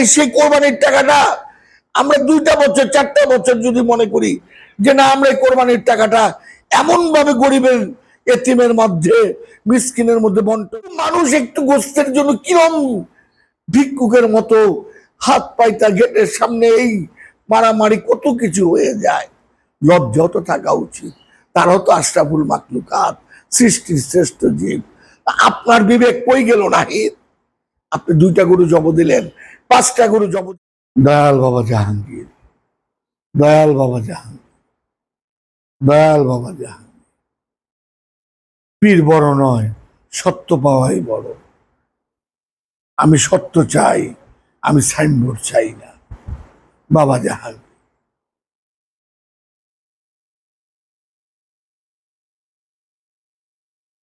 এই সেই কোরবানির টাকাটা আমরা দুইটা বছর, চারটা বছর যদি মনে করি যে না, আমরা এই কোরবানির টাকাটা এমন ভাবে গরিবের এতিমের মধ্যে, মিসকিনের মধ্যে বন্টন মানুষ একটু গোস্তের জন্য কিরম ভিক্ষুকের মতো হাত পাইতা গেটের সামনে, এই মারামারি কত কিছু হয়ে যায়। লজ্জা তো থাকা উচিত। তারাও তো আশরাফুল মাকলুকাত, সৃষ্টির শ্রেষ্ঠ জীব। আপনার বিবেক কই গেল না হিত আপনি দুইটা গরু জব দিলেন, পাঁচটা গরু জব দয়াল বাবা জাহাঙ্গীর, দয়াল বাবা জাহাঙ্গীর, দয়াল বাবা জাহাঙ্গীর। পীর বড় নয়, সত্য পাওয়াই বড়। আমি সত্য চাই, আমি সাইনবোর্ড চাই না। বাবা জাহাঙ্গীর।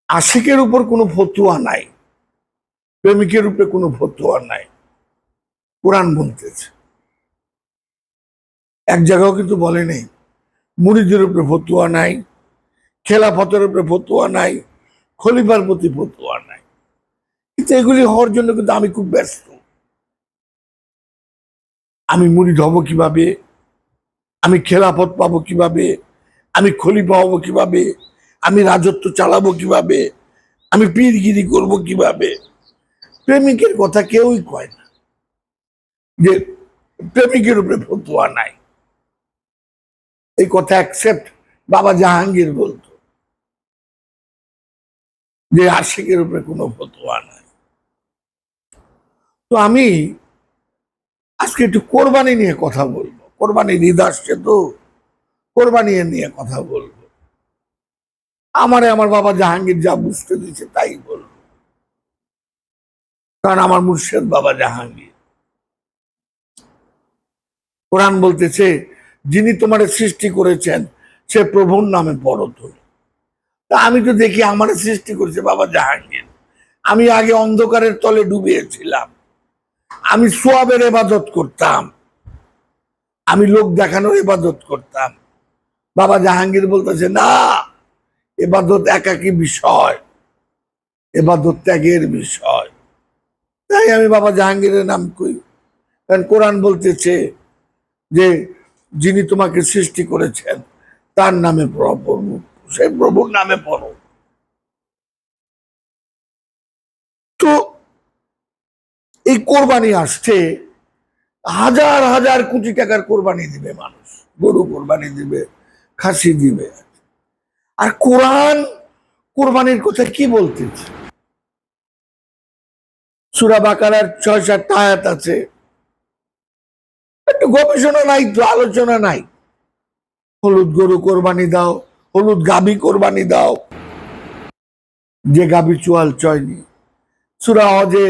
আশিকের উপর কোনো ফতুয়া নাই। প্রেমিকের উপরে কোনো ফতুয়া নাই। কোরআন বলতেছে। এক জায়গাও কিন্তু বলে নেই, মুড়িদের উপরে ফতুয়া নাই, খেলাফতের উপরে ফতুয়া নাই, খলিফার প্রতি ফতুয়া নাই। কিন্তু এগুলি হওয়ার জন্য কিন্তু আমি খুব ব্যস্ত। আমি মুড়িদ হব কীভাবে? আমি খেলাফত পাবো কীভাবে? আমি খলিফা হব কীভাবে? আমি রাজত্ব চালাবো কীভাবে? আমি পীরগিরি করব কীভাবে? প্রেমিকের কথা কেউই কয় না। যে প্রেমিকের উপরে ফতুয়া নাই। এই কথা অ্যাকসেপ্ট বাবা জাহাঙ্গীর বলতো। যে আশিকের উপরে কোনো ফতুয়া নাই। তো আমি আজকে একটু কোরবানি নিয়ে কথা বলব। কোরবানির ঈদ আসছে তো। কোরবানি নিয়ে কথা বলব। আমারে আমার বাবা জাহাঙ্গীর যা বুঝতে দিয়েছে তাই বলব। কারণ আমার মুর্শেদ বাবা জাহাঙ্গীর। কোরআন বলতেছে, যিনি তোমার সৃষ্টি করেছেন, সে প্রভুর নামে তুমি তা আমি তো দেখি আমার সৃষ্টি করেছে বাবা জাহাঙ্গীর। আমি আগে অন্ধকারের তলে ডুবিয়েছিলাম। আমি সোয়াবের এবাদত করতাম। আমি লোক দেখানোর ইবাদত করতাম। বাবা জাহাঙ্গীর বলতেছে, না, এবাদত একাকী বিষয়। এবাদত ত্যাগের বিষয়। তাই আমি বাবা জাহাঙ্গীরের নাম কই? কারণ কোরআন বলতেছে যে যিনি তোমাকে সৃষ্টি করেছেন, তার নামে প্রভু সেই প্রভুর নামে পড়ো। তো এই কোরবানি আসছে, হাজার হাজার কোটি টাকার কোরবানি দিবে মানুষ, গরু কোরবানি দিবে, খাসি দিবে। আর কোরআন কোরবানির কথা কি বলতেছে? সুরা বাকারার ছয় সাতটা আয়াত আছে। একটু গবেষণা নাই তো, আলোচনা নাই। হলুদ গরু কোরবানি দাও, হলুদ গাবি কোরবানি দাও। যে গাবি চুয়াল চয়নি। সুরা হজে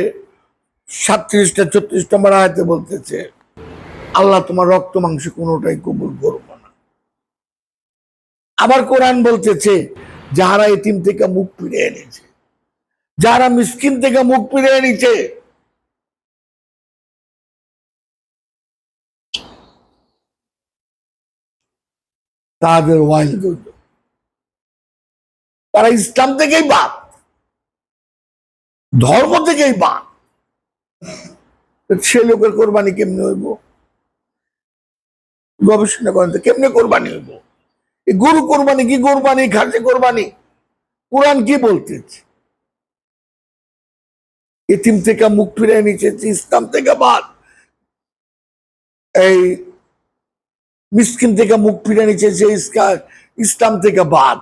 সাতত্রিশটা ছত্রিশ নম্বর আয়াতে বলতেছে, আল্লাহ তোমার রক্ত, মাংস কোনোটাই কবুল করব না। আবার কোরআন বলতেছে, যাহারা এতিম থেকে মুখ ফিরে এনেছে। যারা মিসকিন থেকে মুখ ফিরে এনেছে তাদের ওয়াইল তারা ইসলাম থেকেই বাদ। ধর্ম থেকেই বাদ। সে লোকের কোরবানি কেমনে হইব? গবেষণা করেন তো কেমনে কোরবানি হইব? এই গরু কোরবানি কি কোরবানি, খাসি কোরবানি? কোরআন কি বলতেছে? এতিম থেকে মুখ ফিরে নিচেছে ইসলাম থেকে বাদ। এই মিসকিন থেকে মুখ ফিরে নিচেছে ইসকা- ইসলাম থেকে বাদ।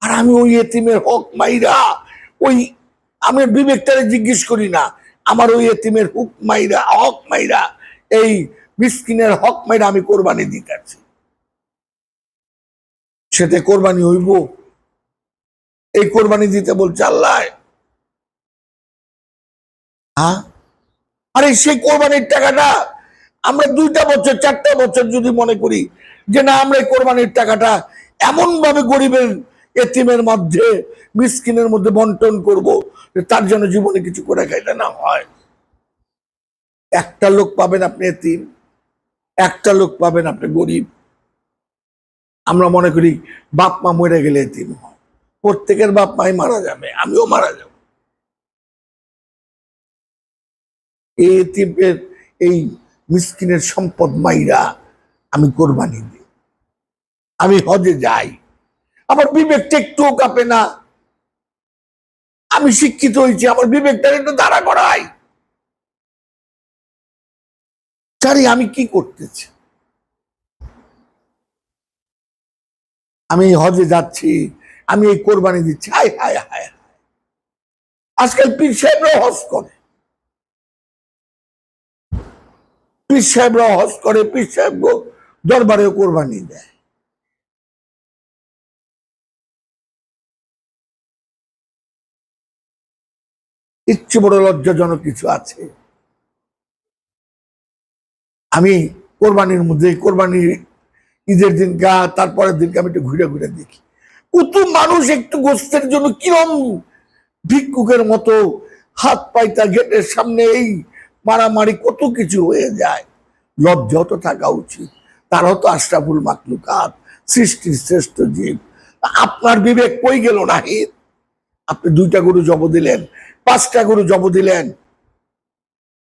আর আমি ওই এতিমের হক মাইরা, ওই আমি বিবেকটারে জিজ্ঞেস করি না, আমার ওই এতিমের হুক মাইরা, হক মাইরা, এই মিসকিনের হক মাইরা আমি কোরবানি দিতে দিতেছি সেতে কোরবানি হইব, এই কোরবানি দিতে বলছে আল্লাহ হ্যাঁ? আরে সেই কোরবানির টাকাটা আমরা দুইটা বছর, চারটা বছর যদি মনে করি যে না, আমরা এই কোরবানির টাকাটা এমন ভাবে গরিবের এতিমের মধ্যে, মিসকিনের মধ্যে বন্টন করব তার জন্য জীবনে কিছু করে খাইতে না হয়। একটা লোক পাবেন আপনি এতিম, একটা লোক পাবেন আপনি গরিব। আমরা মনে করি বাপ মা মরে গেলে এতিম হয়। প্রত্যেকের বাপ মাই মারা যাবে, আমিও মারা যাব। এই এতিমের এই মিসকিনের সম্পদ মাইরা আমি কোরবানি দিই। আমি হজে যাই। আমার বিবেকটা একটুও কাঁপে না। আমি শিক্ষিত হয়েছি, আমার বিবেকটা একটু দাঁড়া করাই। জানি আমি কি করতেছি? আমি হজে যাচ্ছি, আমি এই কোরবানি দিচ্ছি। হায় হায় হায়। আজকাল পীর সাহেবরাও হজ করে। পীর সাহেবরাও হজ করে, পীর সাহেব দরবারেও কোরবানি দেয়। ইচ্ছে বড় লজ্জাজনক কিছু আছে। আমি কোরবানির মধ্যে কোরবানির ঈদের দিন গা তারপরের দিনকে আমি একটু ঘুরে ঘুরে দেখি। কত মানুষ একটু গোস্তের জন্য কিরম ভিক্ষুকের মতো হাত পাইতা গেটের সামনে, এই মারামারি কত কিছু হয়ে যায়। লজ্জা তো থাকা উচিত। তারাও তো আশরাফুল মাকলুকাত, সৃষ্টির শ্রেষ্ঠ জীব। আপনার বিবেক কই গেল নাহিদ? আপনি দুইটা গরু জব দিলেন, পাঁচটা গরু জব দিলেন।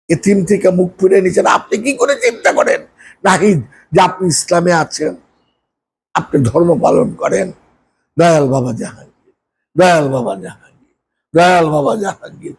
এতিম থেকে মুখ ফিরে নিচ্ছেন আপনি কি করে চিন্তা করেন নাহিদ, যে আপনি ইসলামে আছেন? আপনি ধর্ম পালন করেন? দয়াল বাবা জাহাঙ্গীর, দয়াল বাবা জাহাঙ্গীর, দয়াল বাবা জাহাঙ্গীর।